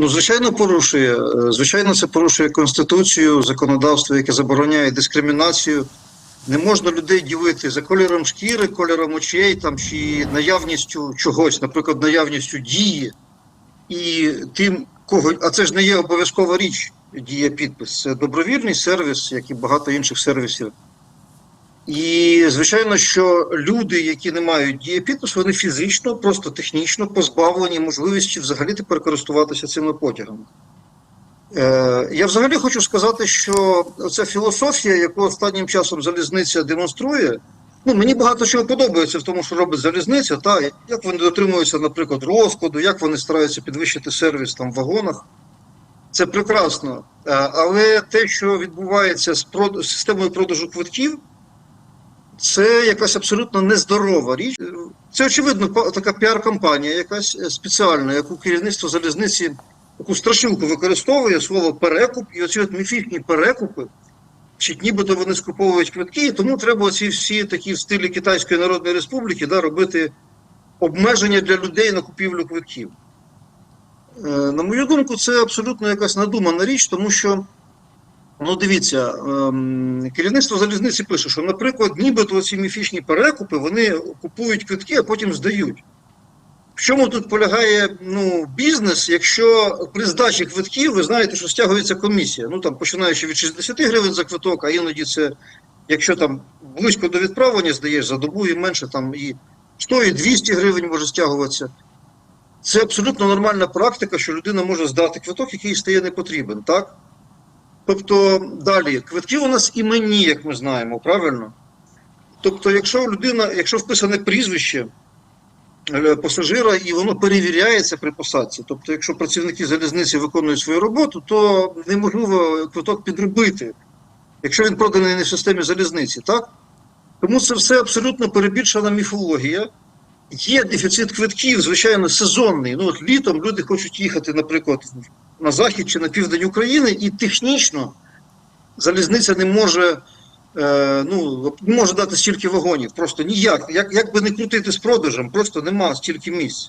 Ну, звичайно, порушує. Е, Звичайно, це порушує конституцію, законодавство, яке забороняє дискримінацію. Не можна людей ділити за кольором шкіри, кольором очей там чи наявністю чогось, наприклад, наявністю дії і тим, кого. А це ж не є обов'язкова річ, дія підпис. Це добровільний сервіс, як і багато інших сервісів. І звичайно, що люди, які не мають дієпідпису, вони фізично, просто технічно позбавлені можливості взагалі тепер користуватися цими потягами. Е, я взагалі хочу сказати, що ця філософія, яку останнім часом залізниця демонструє, ну мені багато чого подобається в тому, що робить залізниця, та як вони дотримуються, наприклад, розкладу, як вони стараються підвищити сервіс там в вагонах. Це прекрасно. Е, але те, що відбувається з прод... з системою продажу квитків, це якась абсолютно нездорова річ. Це очевидно така піар-кампанія, якась е, спеціальна, яку керівництво залізниці таку страшилку використовує слово перекуп, і оці от міфічні перекупи, чи нібито вони скуповують квитки, і тому треба ці всі такі в стилі Китайської Народної Республіки да, робити обмеження для людей на купівлю квитків. Е, На мою думку, це абсолютно якась надумана річ, тому що, ну дивіться, ем, керівництво залізниці пише, що, наприклад, нібито ці міфічні перекупи вони купують квитки, а потім здають. В чому тут полягає ну, бізнес, якщо при здачі квитків ви знаєте, що стягується комісія? Ну там починаючи від 60 гривень за квиток, а іноді це, якщо там близько до відправлення здаєш за добу і менше, там і 100, і 200 гривень може стягуватися. Це абсолютно нормальна практика, що людина може здати квиток, який стає не потрібен, так? Тобто, далі, квитки у нас іменні, як ми знаємо, правильно? Тобто, якщо людина, якщо вписане прізвище е, пасажира і воно перевіряється при посадці. Тобто, якщо працівники залізниці виконують свою роботу, то неможливо квиток підробити, якщо він проданий не в системі залізниці, так? Тому це все абсолютно перебільшена міфологія. Є дефіцит квитків, звичайно, сезонний. Ну, от літом люди хочуть їхати, наприклад, на захід чи на південь України, і технічно залізниця не може, е, ну, не може дати стільки вагонів. Просто ніяк. Як, як би не крутити з продажем, просто нема стільки місць.